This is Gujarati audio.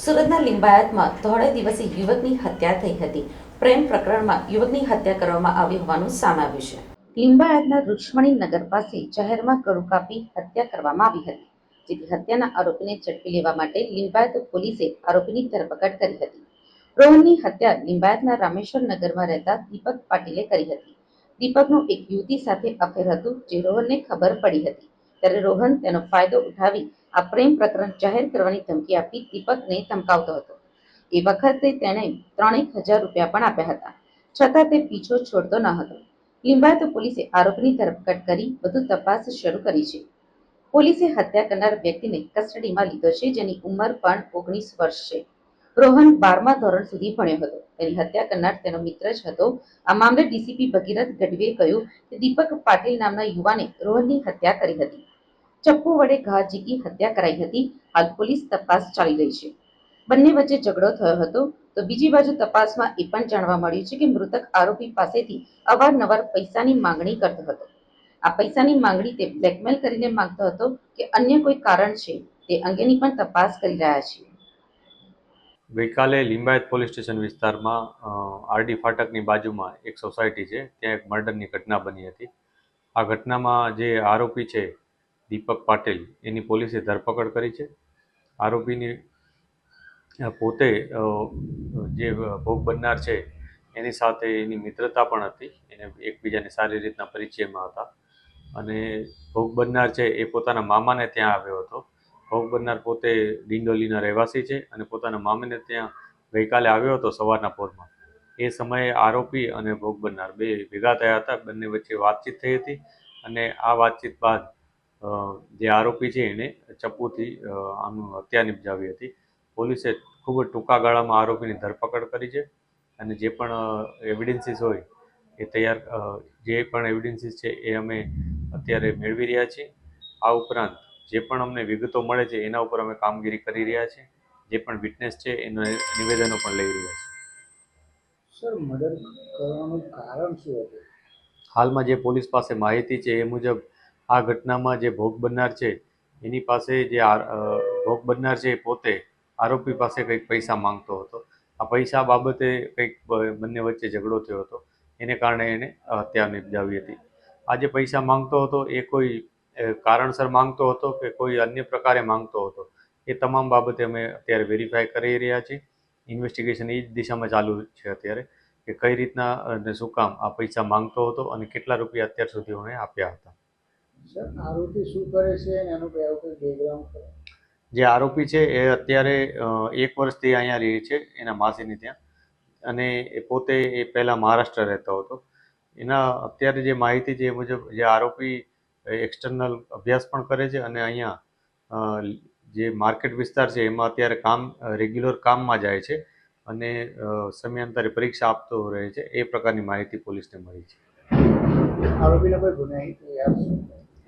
સુરતના લિંબાયતમાં ધોળે દિવસે યુવકની હત્યા થઈ હતી. પ્રેમ પ્રકરણમાં યુવકની હત્યા કરવામાં આવી હોવાનું સામે આવ્યું છે. લિંબાયતના રૂક્ષ્મણી નગર પાસે જાહેરમાં ગળું કાપી હત્યા કરવામાં આવી હતી, જેથી હત્યાના આરોપીને ઝડપી લેવા માટે લિંબાયત પોલીસે આરોપીની ધરપકડ કરી હતી. રોહનની હત્યા લિંબાયતના રામેશ્વર નગરમાં રહેતા દીપક પાટીલે કરી હતી. દીપકનું એક યુવતી સાથે અફેર હતું, જે રોહનને ખબર પડી હતી. ત્યારે રોહન તેનો ફાયદો ઉઠાવી આ પ્રેમ પ્રકરણ જાહેર કરવાની ધમકી આપી દીપકને ધમકાવતો હતો. એ વખતે તેણે ત્રણેક હજાર રૂપિયા પણ આપ્યા હતા. છતાં તે પીછો છોડતો ન હતો. લિંબાયત પોલીસે આરોપીની ધરપકડ કરી વધુ તપાસ શરૂ કરી છે. પોલીસે હત્યા કરનાર વ્યક્તિને કસ્ટડીમાં લીધો છે, જેની ઉંમર પણ ઓગણીસ વર્ષ છે. રોહન બારમા ધોરણ સુધી ભણ્યો હતો. તેની હત્યા કરનાર તેનો મિત્ર જ હતો. આ મામલે ડીસીપી ભગીરથ ગઢવીએ કહ્યું કે દીપક પાટીલ નામના યુવાને રોહનની હત્યા કરી હતી. ચપ્પુ વડે ઘા ઝીકી હત્યા કરાઈ હતી. હાલ પોલીસ તપાસ ચાલી રહી છે. બંને વચ્ચે ઝઘડો થયો હતો. તો બીજી બાજુ તપાસમાં એ પણ જાણવા મળ્યું છે કે મૃતક આરોપી પાસેથી અવારનવાર પૈસાની માંગણી કરતો હતો. આ પૈસાની માંગણી તે બ્લેકમેલ કરીને માંગતો હતો કે અન્ય કોઈ કારણ છે તે અંગેની પણ તપાસ કરી રહ્યા છીએ. ગઈકાલે લિંબાયત પોલીસ સ્ટેશન વિસ્તારમાં આરડી ફાટકની બાજુમાં એક સોસાયટી છે, ત્યાં એક મર્ડરની ઘટના બની હતી. આ ઘટનામાં જે આરોપી છે દીપક પાટીલ એની પોલીસે ધરપકડ કરી છે. આરોપીની પોતે જે ભોગ બનનાર છે, એની સાથે એની મિત્રતા પણ હતી. એને એકબીજાને સારી રીતના પરિચયમાં હતા. અને ભોગ બનનાર છે એ પોતાના મામાને ત્યાં આવ્યો હતો. ભોગ બનનાર પોતે ડિંડોલીના રહેવાસી છે અને પોતાના મામાને ત્યાં ગઈકાલે આવ્યો હતો સવારના પોરમાં. એ સમયે આરોપી અને ભોગ બનનાર બે ભેગા થયા હતા. બંને વચ્ચે વાતચીત થઈ હતી અને આ વાતચીત બાદ જે આરોપી છે એને ચપ્પુથી આમ આનું હત્યા નિપજાવી હતી. પોલીસે ખૂબ જ ટૂંકા ગાળામાં આરોપીની ધરપકડ કરી છે અને જે પણ એવિડન્સીસ હોય એ તૈયાર જે પણ એવિડન્સીસ છે એ અમે અત્યારે મેળવી રહ્યા છીએ. આ ઉપરાંત જે પણ અમને વિગતો મળે છે એના ઉપર અમે કામગીરી કરી રહ્યા છીએ. જે પણ વિટનેસ છે એના નિવેદનો પણ લઈ રહ્યા છીએ. સર મર્ડર કરવાનું કારણ શું હતું? હાલમાં જે પોલીસ પાસે માહિતી છે એ મુજબ આ ઘટનામાં જે ભોગ બનનાર છે, એની પાસે જે ભોગ બનનાર છે એ પોતે આરોપી પાસે કંઈક પૈસા માંગતો હતો. આ પૈસા બાબતે કંઈક બંને વચ્ચે ઝઘડો થયો હતો. એને કારણે એને હત્યા નિપજાવી હતી. આ જે પૈસા માંગતો હતો એ કોઈ કારણસર માંગતો હતો કે કોઈ અન્ય પ્રકારે માંગતો હતો? એ તમામ બાબતે અમે અત્યારે વેરીફાઈ કરી રહ્યા છીએ. ઇન્વેસ્ટિગેશન એ જ દિશામાં ચાલુ છે અત્યારે કે કઈ રીતના અને શું કામ આ પૈસા માંગતો હતો અને કેટલા રૂપિયા અત્યાર સુધી એણે આપ્યા હતા. આરોપી શું કરે છે અને એનું કઈ કોઈ બેકગ્રાઉન્ડ જે આરોપી છે એ અત્યારે એક વર્ષથી અહીંયા રહે છે એના માસીની ત્યાં. અને એ પોતે એ પહેલાં મહારાષ્ટ્ર રહેતો હતો. એના અત્યારે જે માહિતી છે એ મુજબ જે આરોપી એક્સટર્નલ અભ્યાસ પણ કરે છે અને અહીંયા જે માર્કેટ વિસ્તાર છે એમાં અત્યારે કામ રેગ્યુલર કામમાં જાય છે અને સમયાંતરે પરીક્ષા આપતો રહે છે. એ પ્રકારની માહિતી પોલીસને મળી છે. આરોપીને કોઈ ગુનાહિત?